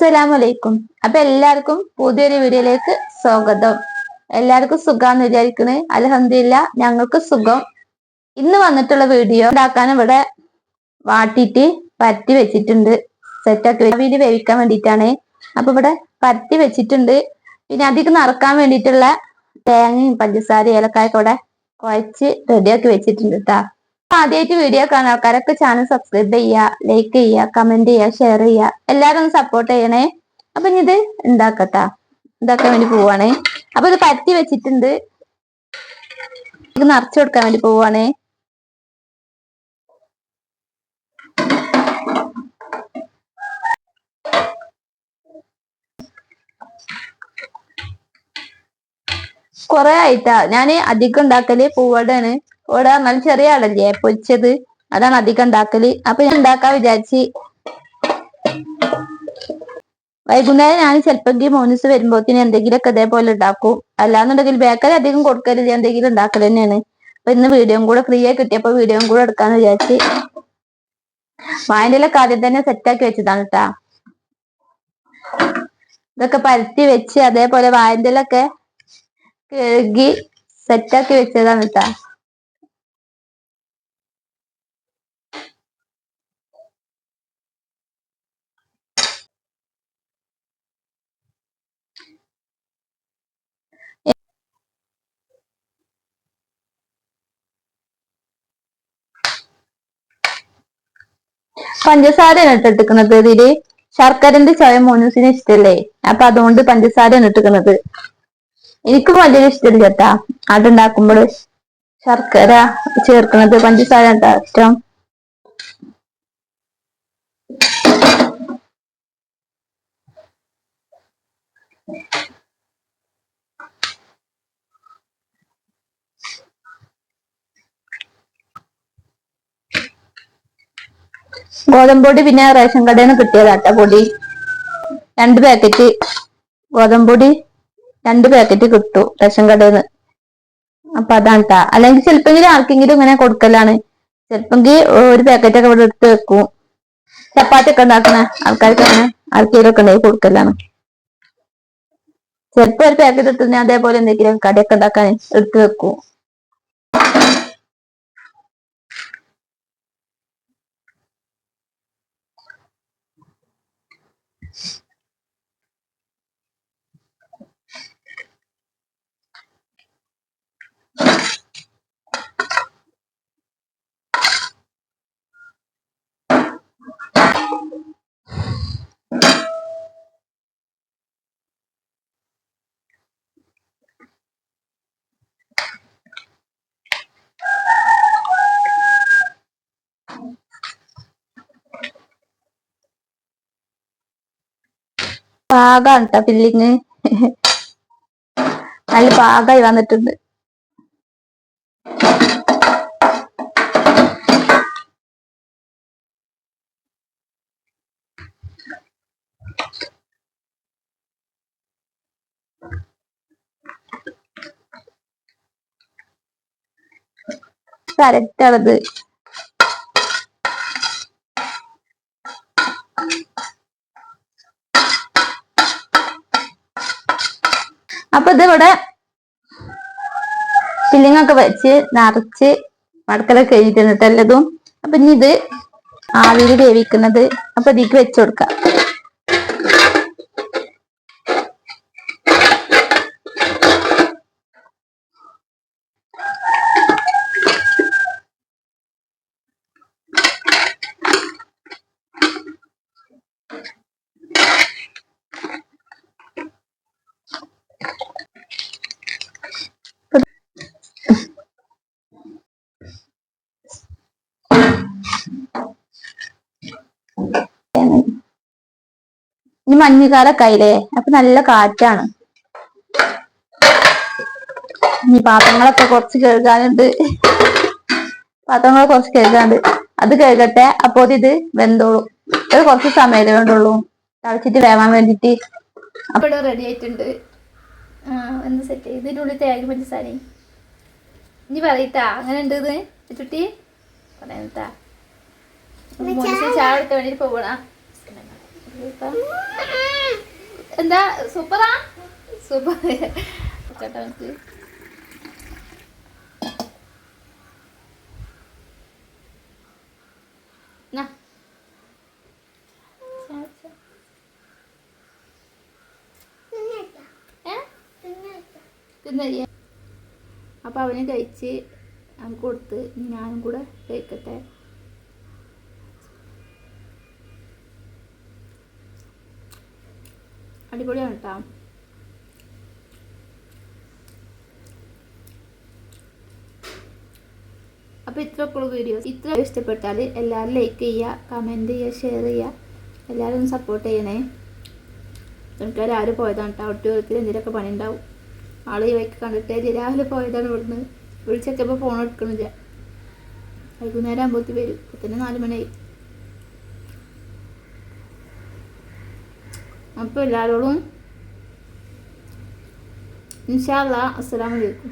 അസ്സലാമലൈക്കും. അപ്പൊ എല്ലാവർക്കും പുതിയൊരു വീഡിയോയിലേക്ക് സ്വാഗതം. എല്ലാവർക്കും സുഖാന്ന് വിചാരിക്കുന്നത് അലഹമില്ല ഞങ്ങൾക്ക് സുഖം. ഇന്ന് വന്നിട്ടുള്ള വീഡിയോ ഉണ്ടാക്കാൻ ഇവിടെ വാട്ടിയിട്ട് പരത്തി വെച്ചിട്ടുണ്ട്. സെറ്റാക്കി വീട് വേവിക്കാൻ വേണ്ടിയിട്ടാണ്. അപ്പൊ ഇവിടെ പരത്തി വെച്ചിട്ടുണ്ട്. പിന്നെ അധികം നിറക്കാൻ വേണ്ടിയിട്ടുള്ള തേങ്ങയും പഞ്ചസാരയും ഏലക്കായൊക്കെ ഇവിടെ കുഴച്ച് റെഡിയാക്കി വെച്ചിട്ടുണ്ട് കേട്ടാ ആദ്യമായിട്ട് വീഡിയോ കാണുന്ന ആൾക്കാരൊക്കെ ചാനൽ സബ്സ്ക്രൈബ് ചെയ്യുക ലൈക്ക് ചെയ്യുക കമന്റ് ചെയ്യുക ഷെയർ ചെയ്യുക. എല്ലാവരും സപ്പോർട്ട് ചെയ്യണേ. അപ്പൊ ഇനി ഇത് ഉണ്ടാക്കട്ടാ ഉണ്ടാക്കാൻ വേണ്ടി പോവാണേ. അപ്പൊ ഇത് പരത്തി വെച്ചിട്ടുണ്ട്. നിറച്ചു കൊടുക്കാൻ വേണ്ടി പോവാണേ. കൊറേ ആയിട്ടാ. ഞാൻ അധികം ഉണ്ടാക്കൽ പൂവടയാണ്. പൂവട നല്ല ചെറിയ ആടല്ലേ പൊരിച്ചത്. അതാണ് അധികം ഉണ്ടാക്കൽ. അപ്പൊ ഞാൻ ഉണ്ടാക്കാൻ വിചാരിച്ച്. വൈകുന്നേരം ഞാൻ ചിലപ്പോൾ മോനൂസ് വരുമ്പോത്തിന് എന്തെങ്കിലുമൊക്കെ ഇതേപോലെ ഉണ്ടാക്കും. അല്ലാന്നുണ്ടെങ്കിൽ ബേക്കറി അധികം കൊടുക്കരുത് എന്തെങ്കിലും ഉണ്ടാക്കൽ തന്നെയാണ്. അപ്പൊ ഇന്ന് വീഡിയോ കൂടെ ഫ്രീ ആയി കിട്ടിയപ്പോ വീഡിയോ കൂടെ എടുക്കാന്ന് വിചാരിച്ച്. വായനയിലൊക്കെ ആദ്യം തന്നെ സെറ്റാക്കി വെച്ചതാണ് കേട്ടാ ഇതൊക്കെ പരത്തി വെച്ച് അതേപോലെ വായന്റെലൊക്കെ കഴുകി സെറ്റാക്കി വെച്ചതാണ് കേട്ടാ പഞ്ചസാരയാണ് ഇട്ടെടുക്കുന്നത്. ഇതിൽ ശർക്കരന്റെ ചായ മോനൂസിന് ഇഷ്ടല്ലേ? അപ്പൊ അതുകൊണ്ട് പഞ്ചസാരയാണ് ഇട്ടിക്കുന്നത് എനിക്ക് വലിയ ഇഷ്ടമില്ല ചേട്ടാ അതുണ്ടാക്കുമ്പോൾ ശർക്കര ചേർക്കുന്നത് പഞ്ചസാര ഇഷ്ടം. ഗോതമ്പൊടി പിന്നെ റേഷൻ കടയിൽ നിന്ന് കിട്ടിയതാട്ട പൊടി. രണ്ട് പാക്കറ്റ് ഗോതമ്പൊടി രണ്ട് പാക്കറ്റ് കിട്ടു റേഷൻ കടയിൽ നിന്ന് അപ്പൊ അതാണ് കേട്ടാ അല്ലെങ്കിൽ ചിലപ്പെങ്കിലും ആർക്കെങ്കിലും ഇങ്ങനെ കൊടുക്കലാണ്. ചിലപ്പെങ്കിൽ ഒരു പാക്കറ്റ് ഒക്കെ ഇവിടെ എടുത്ത് വെക്കും. ചപ്പാത്തി ഒക്കെ ഉണ്ടാക്കണ ആൾക്കാർക്ക് അങ്ങനെ ആർക്കെങ്കിലും ഒക്കെ ഉണ്ടെങ്കിൽ കൊടുക്കലാണ്. ചിലപ്പോ ഒരു പാക്കറ്റ് എടുത്ത് അതേപോലെ എന്തെങ്കിലും കടയൊക്കെ ഉണ്ടാക്കാൻ എടുത്ത് വെക്കും. പാകാണ് കേട്ടോ ഫില്ലിങ് നല്ല പാകമായി വന്നിട്ടുണ്ട്. കറക്റ്റ് അപ്പൊ ഇത് ഇവിടെ ഫില്ലിംഗ് ഒക്കെ വെച്ച് നിറച്ച് മടക്കലൊക്കെ കഴിഞ്ഞിട്ട് എല്ലതും. അപ്പൊ ഇനി ഇത് ആവിയിൽ വേവിക്കുന്നത് അപ്പൊ ഇതിക്ക് വെച്ചു കൊടുക്കാം ഇനി മഞ്ഞുകാലൊക്കെ ആയില്ലേ അപ്പൊ നല്ല കാറ്റാണ്. ഇനി പാത്രങ്ങളൊക്കെ കുറച്ച് കഴുകാനുണ്ട്. പാത്രങ്ങൾ കുറച്ച് കഴുകാനുണ്ട്. അത് കഴുകട്ടെ. അപ്പോ ഇത് വെന്തോളൂ. ഇത് കുറച്ച് സമയമേ വേണ്ടുള്ളൂ തളിച്ചിട്ട് വേവാൻ വേണ്ടിട്ട് അപ്പൊ റെഡി ആയിട്ടുണ്ട്. എന്ത് സെറ്റ് ഇതിനുള്ളിൽ തേങ്ങ പഞ്ചസാര ഇനി പറയട്ടാ. അങ്ങനെ ഉണ്ട് ഇത് ചുട്ടി പറയാത്താ ചായ എടുക്കാൻ വേണ്ടി പോകണ എന്താ? സൂപ്പറാ? സൂപ്പർ. ചേട്ടാ അവന് കഴിച്ച് അവൻ കൊടുത്ത് ഞാനും കൂടെ കഴിക്കട്ടെ. അടിപൊളിയാണ് കേട്ടോ അപ്പോൾ ഇത്രയൊക്കെയുള്ള വീഡിയോസ് ഇത്ര ഇഷ്ടപ്പെട്ടാൽ എല്ലാവരും ലൈക്ക് ചെയ്യുക കമന്റ് ചെയ്യുക ഷെയർ ചെയ്യുക. എല്ലാവരും സപ്പോർട്ട് ചെയ്യണേ. എനിക്കാരും ആരും പോയതാണ് കേട്ടോ ഔട്ട്ഡോറിൽ എന്തെങ്കിലുമൊക്കെ പണി ഉണ്ടാവും ആൾ ഈ വൈക്ക് കണ്ടിട്ടേ രാവിലെ പോയതാണ് ഇവിടുന്ന്. വിളിച്ചൊക്കെ ഇപ്പോൾ ഫോൺ എടുക്കണില്ല. വൈകുന്നേരം ആകുമ്പോഴത്തേക്ക് വരും. ഇപ്പം തന്നെ നാല് മണിയായി. അപ്പോൾ എല്ലാവരോടും ഇൻഷാല്ല അസ്സലാമലൈക്കും